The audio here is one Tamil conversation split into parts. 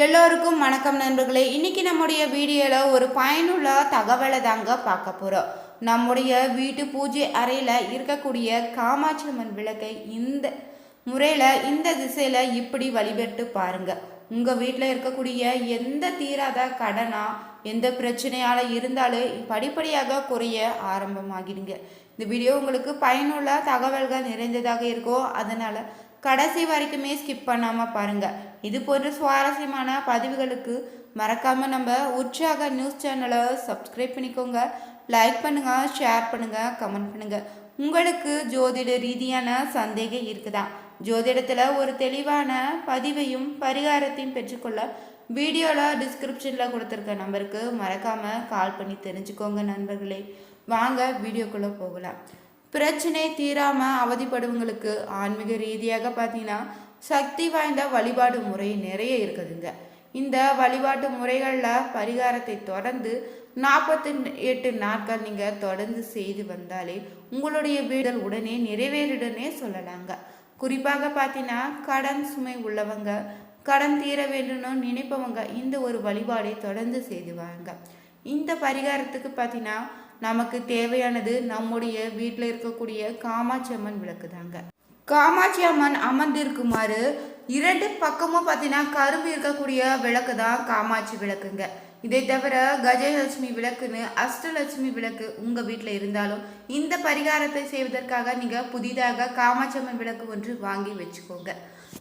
எல்லோருக்கும் வணக்கம் நண்பர்களே. இன்னைக்கு நம்முடைய வீடியோவில் ஒரு பயனுள்ள தகவலை தாங்க பார்க்க போகிறோம் நம்முடைய வீட்டு பூஜை அறையில் இருக்கக்கூடிய காமாட்சி அம்மன் விளக்கை இந்த முறையில் இந்த திசையில் இப்படி வழிபட்டு பாருங்க. உங்கள் வீட்டில் இருக்கக்கூடிய எந்த தீராத கடனா எந்த பிரச்சனையால் இருந்தாலும் படிப்படியாக குறைய ஆரம்பமாகிடுங்க. இந்த வீடியோ உங்களுக்கு பயனுள்ள தகவல்கள் நிறைந்ததாக இருக்கும். அதனால் கடைசி வரைக்குமே ஸ்கிப் பண்ணாமல் பாருங்கள் இது போன்ற சுவாரஸ்யமான பதிவுகளுக்கு மறக்காமல் நம்ம உற்சாக நியூஸ் சேனலை சப்ஸ்கிரைப் பண்ணிக்கோங்க. லைக் பண்ணுங்கள் ஷேர் பண்ணுங்கள் கமெண்ட் பண்ணுங்கள் உங்களுக்கு ஜோதிட ரீதியான சந்தேகம் இருக்குதா? ஜோதிடத்தில் ஒரு தெளிவான பதிவையும் பரிகாரத்தையும் பெற்றுக்கொள்ள வீடியோவில் டிஸ்கிரிப்ஷனில் கொடுத்துருக்க நம்பருக்கு மறக்காமல் கால் பண்ணி தெரிஞ்சுக்கோங்க நண்பர்களே. வாங்க வீடியோக்குள்ளே போகலாம். பிரச்சனை தீராமல் அவதிப்படுவங்களுக்கு ஆன்மீக ரீதியாக பார்த்தீங்கன்னா சக்தி வாய்ந்த வழிபாடு முறை நிறைய இருக்குதுங்க. இந்த வழிபாட்டு முறைகளில் பரிகாரத்தை தொடர்ந்து நாற்பத்தி எட்டு நாட்கள் நீங்கள் தொடர்ந்து செய்து வந்தாலே உங்களுடைய வீடல் உடனே நிறைவேறிடனே சொல்லலாங்க. குறிப்பாக பார்த்தீங்கன்னா கடன் சுமை உள்ளவங்க கடன் தீர வேண்டும்னு நினைப்பவங்க இந்த ஒரு வழிபாடை தொடர்ந்து செய்துவாங்க இந்த பரிகாரத்துக்கு பார்த்தீங்கன்னா நமக்கு தேவையானது நம்முடைய வீட்டில் இருக்கக்கூடிய காமாட்சி அம்மன் விளக்கு தாங்க காமாட்சி அம்மன் அமர்ந்திருக்குமாறு இரண்டு பக்கமும் பார்த்தீங்கன்னா கரும்பு இருக்கக்கூடிய விளக்கு தான் காமாட்சி விளக்குங்க. இதை தவிர கஜலட்சுமி விளக்குன்னு அஷ்டலட்சுமி விளக்கு உங்கள் வீட்டில் இருந்தாலும் இந்த பரிகாரத்தை செய்வதற்காக நீங்கள் புதிதாக காமாட்சி அம்மன் விளக்கு ஒன்று வாங்கி வச்சுக்கோங்க.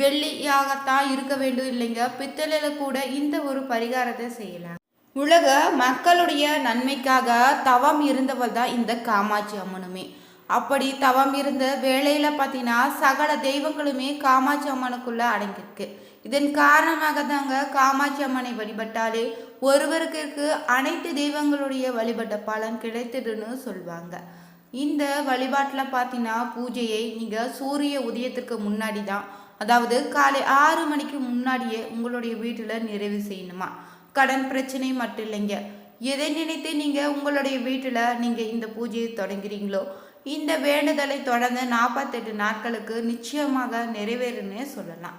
வெள்ளியாகத்தான் இருக்க வேண்டும் இல்லைங்க. பித்தளையில் கூட இந்த ஒரு பரிகாரத்தை செய்யலாம். உலக மக்களுடைய நன்மைக்காக தவம் இருந்தவள் தான் இந்த காமாட்சி அம்மனுமே. அப்படி தவம் இருந்த வேலையில் பார்த்தீங்கன்னா சகல தெய்வங்களுமே காமாட்சி அம்மனுக்குள்ளே அடங்கியிருக்கு. இதன் காரணமாக தாங்க காமாட்சி அம்மனை வழிபட்டாலே ஒருவருக்கு அனைத்து தெய்வங்களுடைய வழிபட்ட பலன் கிடைத்ததுன்னு சொல்லுவாங்க இந்த வழிபாட்டில் பார்த்தீங்கன்னா பூஜையை நீங்கள் சூரிய உதயத்திற்கு முன்னாடி தான் அதாவது காலை ஆறு மணிக்கு முன்னாடியே உங்களுடைய வீட்டில் நிறைவு செய்யணுமா? கடன் பிரச்சனை மட்டும் இல்லைங்க. எதை நினைத்து நீங்கள் உங்களுடைய வீட்டில் நீங்கள் இந்த பூஜையை தொடங்குறீங்களோ இந்த வேண்டுதலை தொடர்ந்து நாற்பத்தெட்டு நாட்களுக்கு நிச்சயமாக நிறைவேறுன்னே சொல்லலாம்.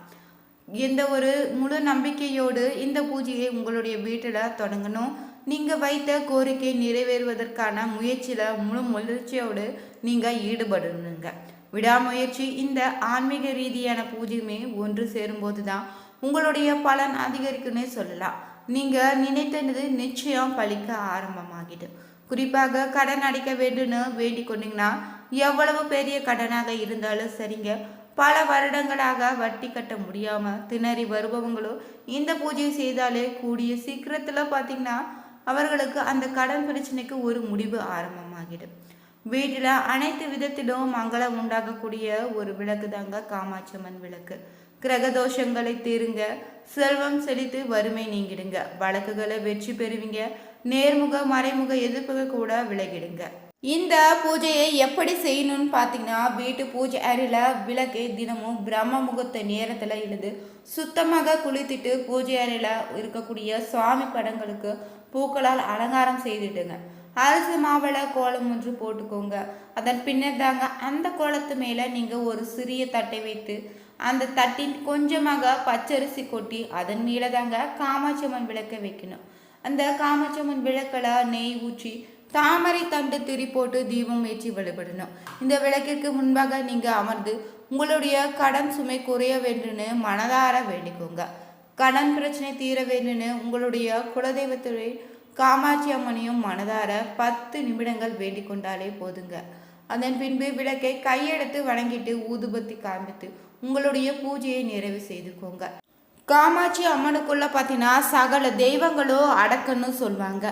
எந்த ஒரு முழு நம்பிக்கையோடு இந்த பூஜையை உங்களுடைய வீட்டில் தொடங்கணும். நீங்கள் வைத்த கோரிக்கை நிறைவேறுவதற்கான முயற்சியில் முழு முயற்சியோடு நீங்கள் ஈடுபடணுங்க. விடாமுயற்சி இந்த ஆன்மீக ரீதியான பூஜையுமே ஒன்று சேரும்போது தான் உங்களுடைய பலன் அதிகரிக்குன்னே சொல்லலாம். நீங்கள் நினைத்தது நிச்சயம் பழிக்க ஆரம்பமாகிடும். குறிப்பாக கடன் அடைக்க வேண்டும்னு வேண்டிக் கொண்டீங்கன்னா எவ்வளவு பெரிய கடனாக இருந்தாலும் சரிங்க. பல வருடங்களாக வட்டி கட்ட முடியாமல் திணறி வருபவங்களும் இந்த பூஜை செய்தாலே கூடிய சீக்கிரத்தில் பார்த்தீங்கன்னா அவர்களுக்கு அந்த கடன் பிரச்சனைக்கு ஒரு முடிவு ஆரம்பமாகிடும். வீட்டில் அனைத்து விதத்திலும் மங்களம் உண்டாகக்கூடிய ஒரு விளக்கு தாங்க காமாட்சம்மன் விளக்கு. கிரக தோஷங்களை தீருங்க. செல்வம் செழித்து வறுமை நீங்கிடுங்க. வழக்குகளை வெற்றி பெறுவீங்க. நேர்முக மறைமுக எதிர்ப்புகள் கூட விலகிடுங்க. இந்த பூஜையை எப்படி செய்யணும்னு பார்த்தீங்கன்னா வீட்டு பூஜை அறையில் விளக்கு தினமும் பிரம்ம முகூர்த்த நேரத்தில் எழுந்து சுத்தமாக குளித்துட்டு பூஜை அறையில் இருக்கக்கூடிய சுவாமி படங்களுக்கு பூக்களால் அலங்காரம் செய்துடுங்க அரிசி மாவள கோலம் ஒன்று போட்டுக்கோங்க. அதன் பின்னர் தாங்க அந்த கோலத்து மேலே நீங்கள் ஒரு சிறிய தட்டை வைத்து அந்த தட்டின் கொஞ்சமாக பச்சரிசி கொட்டி அதன் மேலே தாங்க காமாட்சி அம்மன் விளக்கை வைக்கணும். அந்த காமாட்சியம்மன் விளக்கில் நெய் ஊற்றி தாமரை தண்டு திரி போட்டு தீபம் ஏற்றி வழிபடணும். இந்த விளக்கிற்கு முன்பாக நீங்கள் அமர்ந்து உங்களுடைய கடன் சுமை குறைய வேண்டும்னு மனதார வேண்டிக்கோங்க. கடன் பிரச்சனை தீர வேண்டும்னு உங்களுடைய குலதெய்வத்துறை காமாட்சி அம்மனையும் மனதார பத்து நிமிடங்கள் வேண்டிக் கொண்டாலே போதுங்க. அதன் பின்பு விளக்கை கையெடுத்து வணங்கிட்டு ஊதுபத்தி காண்பித்து உங்களுடைய பூஜையை நிறைவு செய்துக்கோங்க. காமாட்சி அம்மனுக்குள்ள பார்த்தீங்கன்னா சகல தெய்வங்களும் அடக்கன்னு சொல்லுவாங்க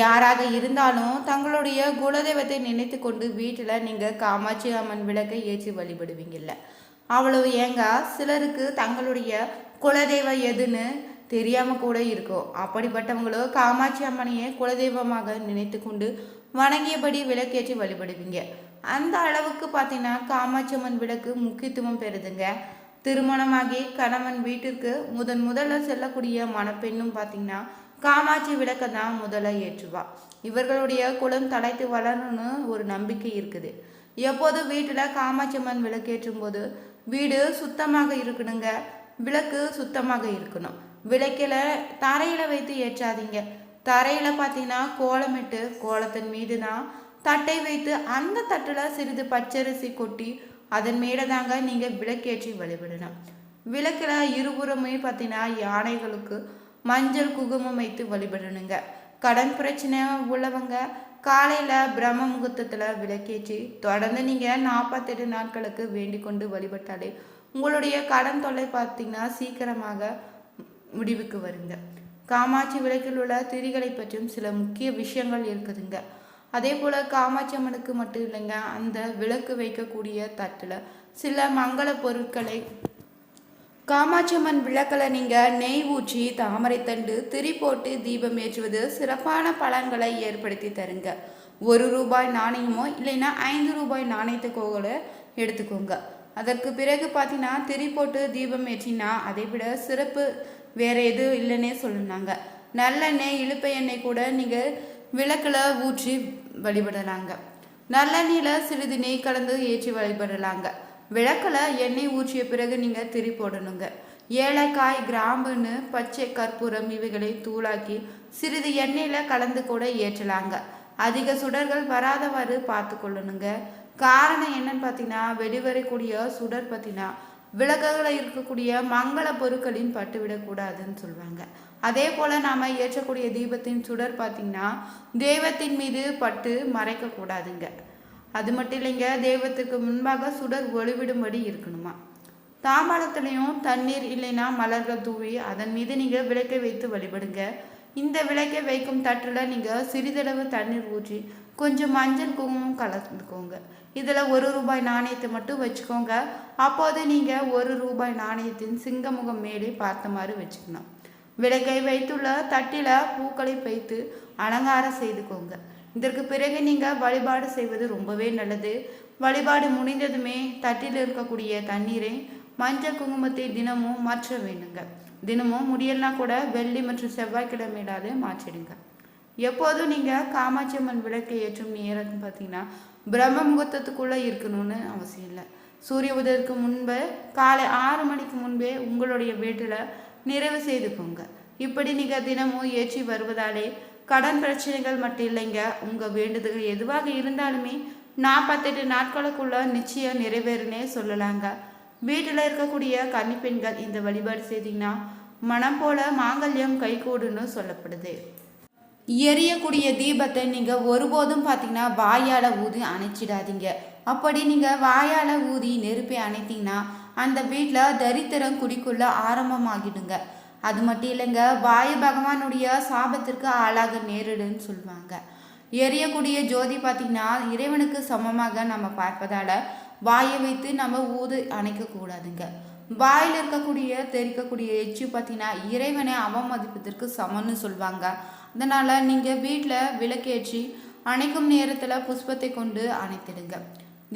யாராக இருந்தாலும் தங்களுடைய குலதெய்வத்தை நினைத்து கொண்டு வீட்டில் நீங்கள் காமாட்சி அம்மன் விளக்கை ஏற்றி வழிபடுவீங்கல்ல. அவ்வளவு ஏங்க? சிலருக்கு தங்களுடைய குலதெய்வம் எதுன்னு தெரியாமல் கூட இருக்கும். அப்படிப்பட்டவங்களோ காமாட்சி அம்மனையே குலதெய்வமாக நினைத்து கொண்டு வணங்கியபடி விளக்கேற்றி வழிபடுவீங்க. அந்த அளவுக்கு பார்த்தீங்கன்னா காமாட்சி அம்மன் விளக்கு முக்கியத்துவம் பெறுதுங்க. திருமணமாகி கணவன் வீட்டிற்கு முதன் முதல்ல செல்லக்கூடிய மணப்பெண்ணும் பார்த்தீங்கன்னா காமாட்சி விளக்க தான் முதல்ல ஏற்றுவா. இவர்களுடைய குலம் தலைத்து வளரணும்னு ஒரு நம்பிக்கை இருக்குது. எப்போது வீட்டில் காமாட்சி அம்மன் விளக்கேற்றும் போது வீடு சுத்தமாக இருக்கணுங்க விளக்கு சுத்தமாக இருக்கணும். விளக்கில் தரையில் வைத்து ஏற்றாதீங்க. தரையில் பார்த்தீங்கன்னா கோலமிட்டு கோலத்தின் மீது தான் தட்டை வைத்து அந்த தட்டில் சிறிது பச்சரிசி கொட்டி அதன் மேலே தாங்க நீங்கள் விளக்கேற்றி வழிபடணும். விளக்கில் இருபுறமே பார்த்தீங்கன்னா யானைகளுக்கு மஞ்சள் குங்குமம் வைத்து வழிபடணுங்க. கடன் பிரச்சனை உள்ளவங்க காலையில் பிரம்ம முகூர்த்தத்தில் விளக்கேற்றி தொடர்ந்து நீங்கள் நாற்பத்தெட்டு நாட்களுக்கு வேண்டிக் கொண்டு வழிபட்டாலே உங்களுடைய கடன் தொல்லை பார்த்தீங்கன்னா சீக்கிரமாக முடிவுக்கு வருங்க. காமாட்சி விளக்கில் உள்ள திரிகளை பற்றியும் சில முக்கிய விஷயங்கள் இருக்குதுங்க. அதே போல் காமாட்சி அம்மனுக்கு மட்டும் இல்லைங்க அந்த விளக்கு வைக்கக்கூடிய தட்டில். சில மங்கள பொருட்களை. காமாட்சியம்மன் விளக்கில் நீங்கள் நெய் ஊற்றி தாமரைத்தண்டு திரி போட்டு தீபம் ஏற்றுவது சிறப்பான பலன்களை ஏற்படுத்தி தருங்க. ஒரு ரூபாய் நாணயமோ இல்லைன்னா ஐந்து ரூபாய் நாணயத்துக்கோகளை எடுத்துக்கோங்க. அதற்கு பிறகு பார்த்தீங்கன்னா திரி போட்டு தீபம் ஏற்றினா அதை விட சிறப்பு வேற எதுவும் இல்லைன்னே சொல்லுனாங்க. நல்லெண்ணெய் இழுப்பை எண்ணெய் கூட நீங்கள் விளக்கில் ஊற்றி வழிபடலாங்க. நல்லெண்ணெயில் சிறிது நெய் கலந்து ஏற்றி வழிபடலாங்க. விளக்கில் எண்ணெய் ஊற்றிய பிறகு நீங்கள் திரி போடணுங்க. ஏலக்காய் கிராம்புன்னு பச்சை கற்பூரம் இவைகளை தூளாக்கி சிறிது எண்ணெயில் கலந்து கூட ஏற்றலாங்க. அதிக சுடர்கள் வராதவாறு பார்த்து கொள்ளணுங்க. காரணம் என்னன்னு பார்த்தீங்கன்னா வெளிவரக்கூடிய சுடர் பார்த்தீங்கன்னா விளக்குகளில் இருக்கக்கூடிய மங்கள பொருட்களின் பட்டு விடக்கூடாதுன்னு சொல்லுவாங்க அதே போல் நாம் ஏற்றக்கூடிய தீபத்தின் சுடர் பார்த்திங்கன்னா தெய்வத்தின் மீது பட்டு மறைக்கக்கூடாதுங்க அது மட்டும் இல்லைங்க தெய்வத்துக்கு முன்பாக சுடர் ஒளிவிடும்படி இருக்கணுமா? தாம்பாளத்துலேயும் தண்ணீர் இல்லைன்னா மலர்கள் தூவி அதன் மீது நீங்கள் விளக்கை வைத்து வழிபடுங்க. இந்த விளக்கை வைக்கும் தட்டில் நீங்கள் சிறிதளவு தண்ணீர் ஊற்றி கொஞ்சம் மஞ்சள் குங்குமம் கலந்துக்கோங்க. இதில் ஒரு ரூபாய் நாணயத்தை மட்டும் வச்சுக்கோங்க. அப்போது நீங்கள் ஒரு ரூபாய் நாணயத்தின் சிங்கமுகம் மேலே பார்த்த மாதிரி வச்சுக்கணும். விளக்கை வைத்துள்ள தட்டில் பூக்களை வைத்து அலங்காரம் செய்துக்கோங்க. இதற்கு பிறகு நீங்கள் வழிபாடு செய்வது ரொம்பவே நல்லது. வழிபாடு முடிந்ததுமே தட்டில் இருக்கக்கூடிய தண்ணீரை மஞ்சள் குங்குமத்தை தினமும் மாற்ற வேணுங்க தினமும் முடியலனா கூட வெள்ளி மற்றும் செவ்வாய்க்கிழமையிலாவது மாற்றிடுங்க. எப்போதும் நீங்கள் காமாட்சி அம்மன் விளக்கை ஏற்றும் நேரம் பார்த்தீங்கன்னா பிரம்ம முகூர்த்தத்துக்குள்ளே இருக்கணும்னு அவசியம் இல்லை. சூரிய உதயத்துக்கு முன்பு காலை ஆறு மணிக்கு முன்பே உங்களுடைய வீட்டில் நிறைவு செய்துக்கோங்க இப்படி நீங்கள் தினமும் ஏற்றி வருவதாலே கடன் பிரச்சனைகள் மட்டும் இல்லைங்க. உங்கள் வேண்டுதல்கள் எதுவாக இருந்தாலுமே நாற்பத்தெட்டு நாட்களுக்குள்ள நிச்சயம் நிறைவேறுனே சொல்லலாங்க. வீட்டில் இருக்கக்கூடிய கன்னி பெண்கள் இந்த வழிபாடு செய்தீங்கன்னா மனம் போல மாங்கல்யம் கைகூடுன்னு சொல்லப்படுது. எரியக்கூடிய தீபத்தை நீங்கள் ஒருபோதும் பார்த்தீங்கன்னா வாயால் ஊதி அணைச்சிடாதீங்க. அப்படி நீங்கள் வாயால் ஊதி நெருப்பை அணைத்தீங்கன்னா அந்த வீட்டில் தரித்திரம் குடிக்குள்ள ஆரம்பமாகிடுங்க. அது மட்டும் இல்லைங்க வாயு பகவானுடைய சாபத்திற்கு ஆளாக நேரிடுன்னு சொல்லுவாங்க. எரியக்கூடிய ஜோதி பார்த்திங்கன்னா இறைவனுக்கு சமமாக நம்ம பார்ப்பதால் வாயை வைத்து நம்ம ஊது அணைக்கக்கூடாதுங்க வாயில் இருக்கக்கூடிய தெரிக்கக்கூடிய எச்சு பார்த்தீங்கன்னா இறைவனை அவமதிப்பதற்கு சமம்னு சொல்லுவாங்க. அதனால் நீங்கள் வீட்டில் விளக்கேற்றி அணைக்கும் நேரத்தில் புஷ்பத்தை கொண்டு அணைத்திடுங்க.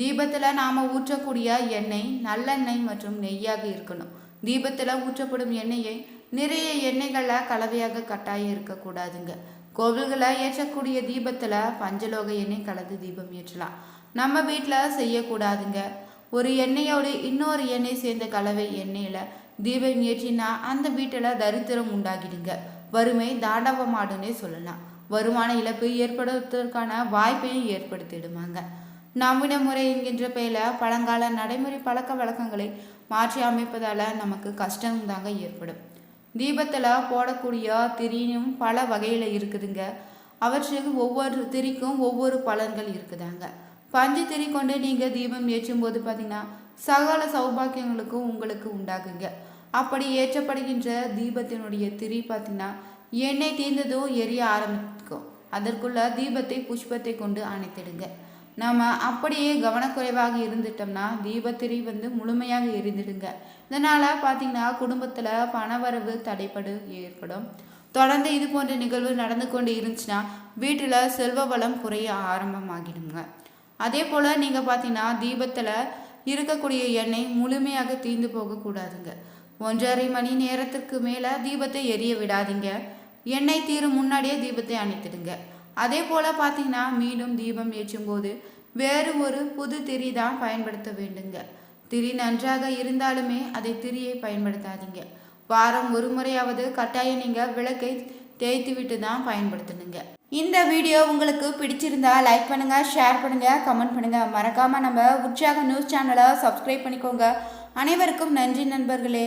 தீபத்தில் நாம் ஊற்றக்கூடிய எண்ணெய் நல்லெண்ணெய் மற்றும் நெய்யாக இருக்கணும். தீபத்தில் ஊற்றப்படும் எண்ணெயை நிறைய எண்ணெய்களில் கலவையாக கட்டாயம் இருக்கக்கூடாதுங்க. கோவில்களை ஏற்றக்கூடிய தீபத்தில் பஞ்சலோக எண்ணெய் கலந்து தீபம் ஏற்றலாம். நம்ம வீட்டில் செய்யக்கூடாதுங்க. ஒரு எண்ணெயோடு இன்னொரு எண்ணெய் சேர்ந்த கலவை எண்ணெயில் தீபம் ஏற்றினா அந்த வீட்டில் தரித்திரம் உண்டாகிடுங்க. வறுமை தாண்டவமாடுன்னே சொல்லலாம். வருமான இழப்பு ஏற்படுவதற்கான வாய்ப்பையும் ஏற்படுத்திடுமாங்க. நவீன முறை என்கின்ற பெயரில் பழங்கால நடைமுறை பழக்க வழக்கங்களை மாற்றி அமைப்பதால் நமக்கு கஷ்டம் தாங்க ஏற்படும். தீபத்தில் போடக்கூடிய திரியும் பல வகையில் இருக்குதுங்க. அவற்றுக்கு ஒவ்வொரு திரிக்கும் ஒவ்வொரு பலன்கள் இருக்குதாங்க. பஞ்சு திரி கொண்டு நீங்கள் தீபம் ஏற்றும் போது பார்த்தீங்கன்னா சகல சௌபாக்கியங்களுக்கும் உங்களுக்கு உண்டாகுங்க. அப்படி ஏற்றப்படுகின்ற தீபத்தினுடைய திரி பார்த்தீங்கன்னா எண்ணெய் தீர்ந்ததும் எரிய ஆரம்பிக்கும். அதற்குள்ள தீபத்தை புஷ்பத்தை கொண்டு அணைத்திடுங்க. நம்ம அப்படியே கவனக்குறைவாக இருந்துட்டோம்னா தீபத்திரி வந்து முழுமையாக எரிந்துடுங்க. இதனால் பார்த்தீங்கன்னா குடும்பத்தில் பணவரவு தடைப்படு ஏற்படும். தொடர்ந்து இது போன்ற நிகழ்வு நடந்து கொண்டு இருந்துச்சுன்னா வீட்டில் செல்வ வளம் குறைய ஆரம்பமாகிடுங்க. அதே போல் நீங்கள் பார்த்தீங்கன்னா தீபத்தில் இருக்கக்கூடிய எண்ணெய் முழுமையாக தீர்ந்து போகக்கூடாதுங்க ஒன்றரை மணி நேரத்துக்கு மேலே தீபத்தை எரிய விடாதீங்க. எண்ணெய் தீரும் முன்னாடியே தீபத்தை அணைத்திடுங்க. அதே போல் பார்த்தீங்கன்னா மீண்டும் தீபம் ஏற்றும் போது வேறு ஒரு புது திரி தான் பயன்படுத்த வேண்டுங்க. திரி நன்றாக இருந்தாலுமே அதை திரியை பயன்படுத்தாதீங்க. வாரம் ஒரு முறையாவது கட்டாயம் நீங்கள் விளக்கை தேய்த்து விட்டு தான் பயன்படுத்தணுங்க. இந்த வீடியோ உங்களுக்கு பிடிச்சிருந்தா லைக் பண்ணுங்கள் ஷேர் பண்ணுங்கள் கமெண்ட் பண்ணுங்கள் மறக்காமல் நம்ம உற்சாக நியூஸ் சேனலை சப்ஸ்கிரைப் பண்ணிக்கோங்க. அனைவருக்கும் நன்றி நண்பர்களே.